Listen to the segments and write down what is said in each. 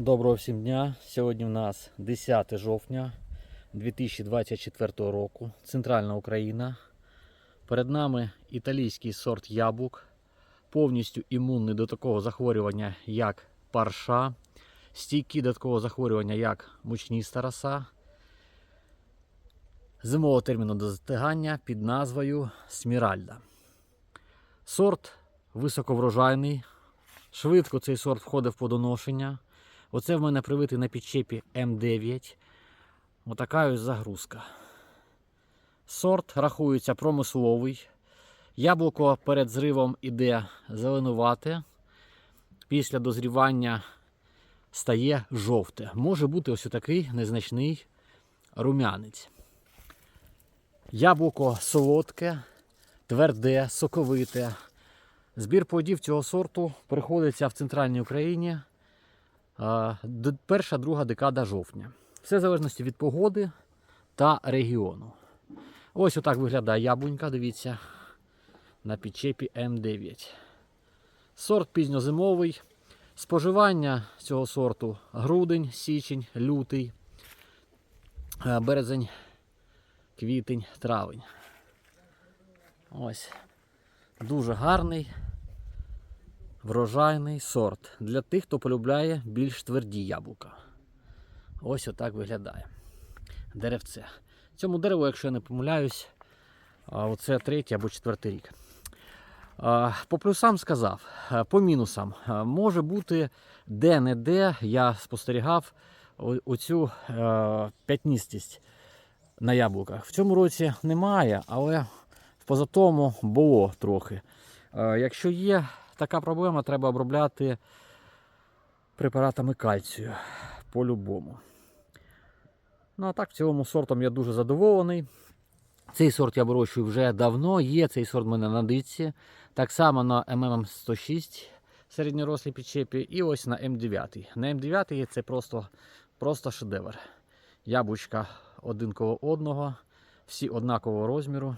Доброго всім дня. Сьогодні в нас 10 жовтня 2024 року. Центральна Україна. Перед нами італійський сорт яблук, повністю імунний до такого захворювання, як парша, стійкий до такого захворювання, як мучніста роса. Зимового терміну до затигання під назвою Сміральда. Сорт високоврожайний. Швидко цей сорт входить в плодоношення. Оце в мене привитий на підчепі М9. Отака ось загрузка. Сорт рахується промисловий. Яблуко перед зривом іде зеленувате. Після дозрівання стає жовте. Може бути ось такий незначний рум'янець. Яблуко солодке, тверде, соковите. Збір плодів цього сорту приходиться в центральній Україні перша друга декада жовтня. Все в залежності від погоди та регіону. Ось отак виглядає яблунька, дивіться, на підчепі М9. Сорт пізньозимовий. Споживання цього сорту грудень, січень, лютий, е, березень, квітень, травень. Ось. Дуже гарний врожайний сорт для тих, хто полюбляє більш тверді яблука. Ось отак виглядає. Деревце. Цьому дереву, якщо я не помиляюсь, оце третій або четвертий рік. По плюсам сказав, по мінусам може бути де-не-де я спостерігав оцю п'ятністість на яблуках. В цьому році немає, але в позатому було трохи. Якщо є така проблема, треба обробляти препаратами кальцію по-любому. Ну а так, в цілому сортом я дуже задоволений. Цей сорт я вирощую вже давно. Є цей сорт в мене на диці. Так само на ММ 106 середньорослій підчепі і ось на М9. На М9 це просто, просто шедевр. Яблучка один коло одного, всі однакового розміру,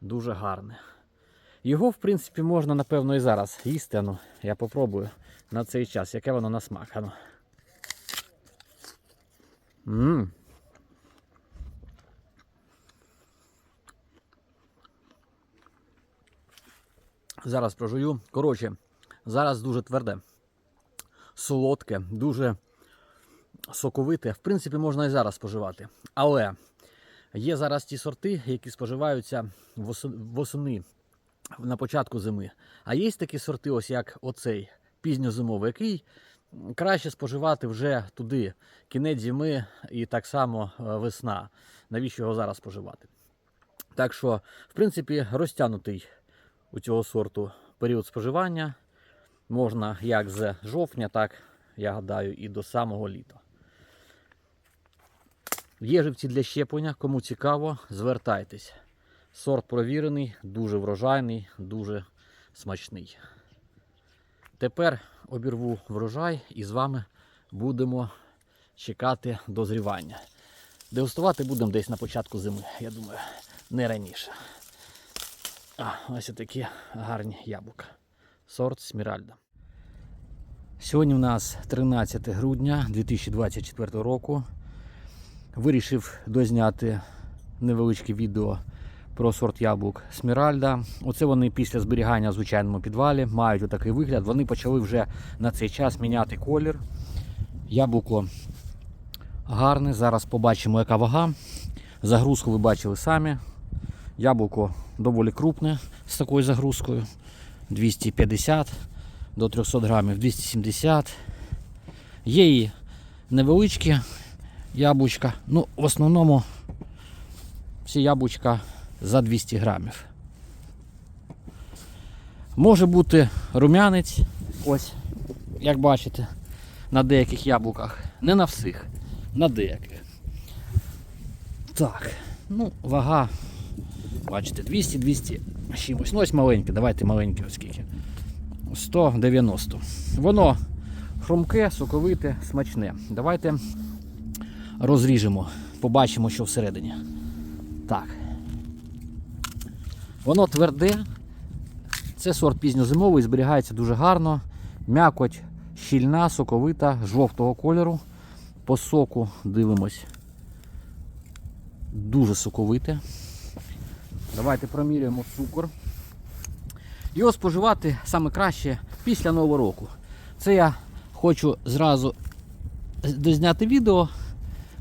дуже гарне. Його, в принципі, можна, напевно, і зараз їсти. Ану, я попробую на цей час, яке воно на смак. Зараз прожую. Коротше, зараз дуже тверде, солодке, дуже соковите. В принципі, можна і зараз споживати. Але є зараз ті сорти, які споживаються восени на початку зими. А є такі сорти, ось як оцей пізньозимовий, який краще споживати вже туди, кінець зими і так само е, весна. Навіщо його зараз споживати? Так що, в принципі, розтягнутий у цього сорту період споживання можна як з жовтня, так, я гадаю, і до самого літа. Є живці для щеплення, кому цікаво, звертайтесь. Сорт провірений, дуже врожайний, дуже смачний. Тепер обірву врожай і з вами будемо чекати дозрівання. Дегустувати будемо десь на початку зими, я думаю, не раніше. А, ось такі гарні яблука. Сорт Сміральда. Сьогодні у нас 13 грудня 2024 року. Вирішив дозняти невеличке відео про сорт яблук Сміральда. Оце вони після зберігання в звичайному підвалі мають отакий вигляд. Вони почали вже на цей час міняти колір. Яблуко гарне. Зараз побачимо, яка вага. Загрузку ви бачили самі. Яблуко доволі крупне з такою загрузкою. 250 до 300 грамів, 270. Є і невеличкі яблучка. Ну, в основному всі яблучка за 200 грамів. Може бути рум'янець, ось, як бачите, на деяких яблуках. Не на всіх, на деяких. Так, ну, вага, бачите, 200, 200 з чимось. Ну, ось маленьке, давайте маленьке, ось скільки. 190. Воно хрумке, соковите, смачне. Давайте розріжемо, побачимо, що всередині. Так. Воно тверде. Це сорт пізньозимовий, зберігається дуже гарно. М'якоть щільна, соковита, жовтого кольору. По соку дивимось. Дуже соковите. Давайте проміряємо цукор. Його споживати саме краще після Нового року. Це я хочу зразу дозняти відео,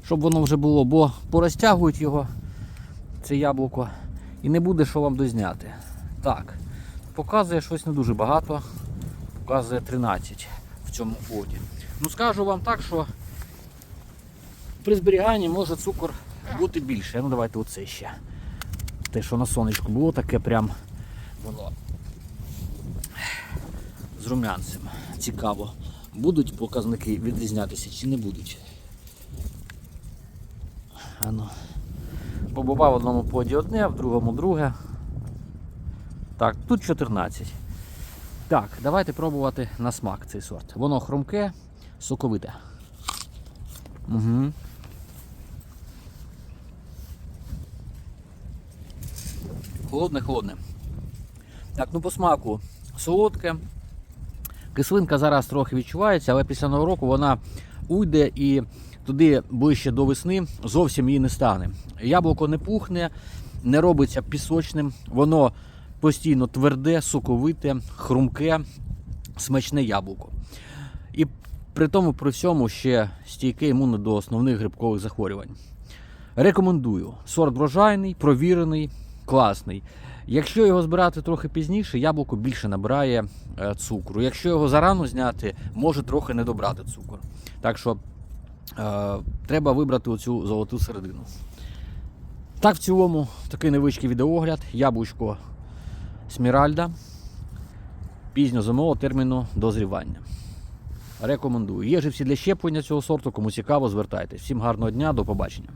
щоб воно вже було, бо порозтягують його, це яблуко, і не буде що вам дозняти. Так, показує щось не дуже багато, показує 13 в цьому боді. Ну скажу вам так, що при зберіганні може цукор бути більше. Ну давайте оце ще. Те, що на сонечку було таке прям воно з румянцем. Цікаво. Будуть показники відрізнятися чи не будуть. Ану. Побував в одному поді одне, в другому друге. Так, тут 14. Так, давайте пробувати на смак цей сорт. Воно хрумке, соковите. Угу. Холодне, холодне. Так, ну по смаку солодке. Кислинка зараз трохи відчувається, але після нового року вона уйде і туди ближче до весни зовсім її не стане. Яблуко не пухне, не робиться пісочним, воно постійно тверде, соковите, хрумке, смачне яблуко. І при тому при всьому ще стійке імунне до основних грибкових захворювань. Рекомендую. Сорт врожайний, провірений, класний. Якщо його збирати трохи пізніше, яблуко більше набирає е, цукру. Якщо його зарано зняти, може трохи не добрати цукор. Так що треба вибрати оцю золоту середину. Так, в цілому, такий невеличкий відеогляд. Яблучко Сміральда. пізньо-зимового терміну дозрівання. Рекомендую. Є живці для щеплення цього сорту. Кому цікаво, звертайтесь. Всім гарного дня, до побачення.